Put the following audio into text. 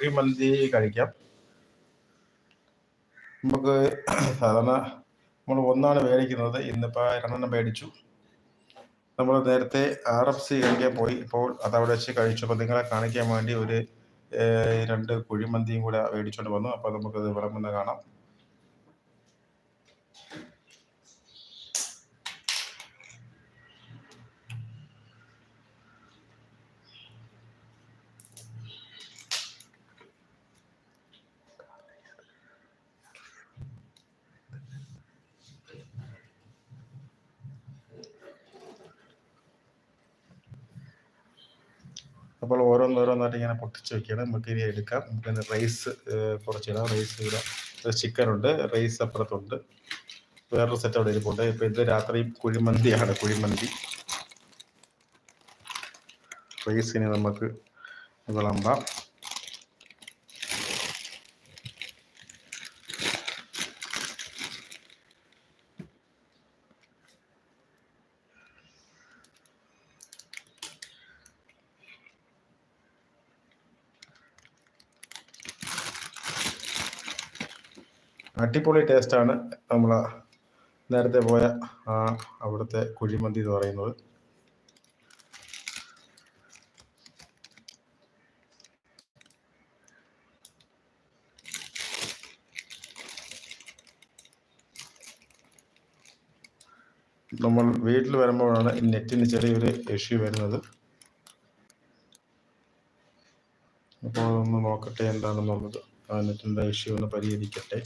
കുഴിമന്തി കഴിക്കാം. നമുക്ക് സാധാരണ നമ്മൾ ഒന്നാണ് മേടിക്കുന്നത്. ഇന്നിപ്പോൾ രണ്ടെണ്ണം മേടിച്ചു. നമ്മൾ നേരത്തെ ആർ എഫ് സി കഴിക്കാൻ പോയി. ഇപ്പോൾ അത് അവിടെ വെച്ച് കഴിച്ചു. അപ്പോൾ നിങ്ങളെ കാണിക്കാൻ വേണ്ടി ഒരു രണ്ട് കുഴിമന്തിയും കൂടെ മേടിച്ചുകൊണ്ട് വന്നു. അപ്പോൾ നമുക്കത് വിളമ്പുന്ന കാണാം. അപ്പോൾ ഓരോന്നോരോന്നായിട്ട് ഇങ്ങനെ പൊട്ടിച്ച് വെക്കുകയാണ്. നമുക്ക് ഇനി എടുക്കാം. നമുക്ക് റൈസ് കുറച്ചിടാം റൈസ് ഇടാം. ചിക്കൻ ഉണ്ട്. റൈസ് അപ്പുറത്തുണ്ട്. വേറൊരു സെറ്റ് അവിടെ ഇരിപ്പുണ്ട്. ഇപ്പൊ ഇത് രാത്രി കുഴിമന്തിയാണ് കുഴിമന്തി. റൈസിന് നമുക്ക് വിളമ്പാം. അടിപൊളി ടേസ്റ്റാണ് നമ്മൾ നേരത്തെ പോയ ആ അവിടുത്തെ കുഴിമന്തി എന്ന് പറയുന്നത്. നമ്മൾ വീട്ടിൽ വരുമ്പോഴാണ് നെറ്റിന് ചെറിയൊരു ഇഷ്യൂ വരുന്നത്. അപ്പോൾ ഒന്ന് നോക്കട്ടെ എന്താണെന്നുള്ളത്. ആ നെറ്റിന്റെ ഇഷ്യൂ ഒന്ന് പരിഹരിക്കട്ടെ.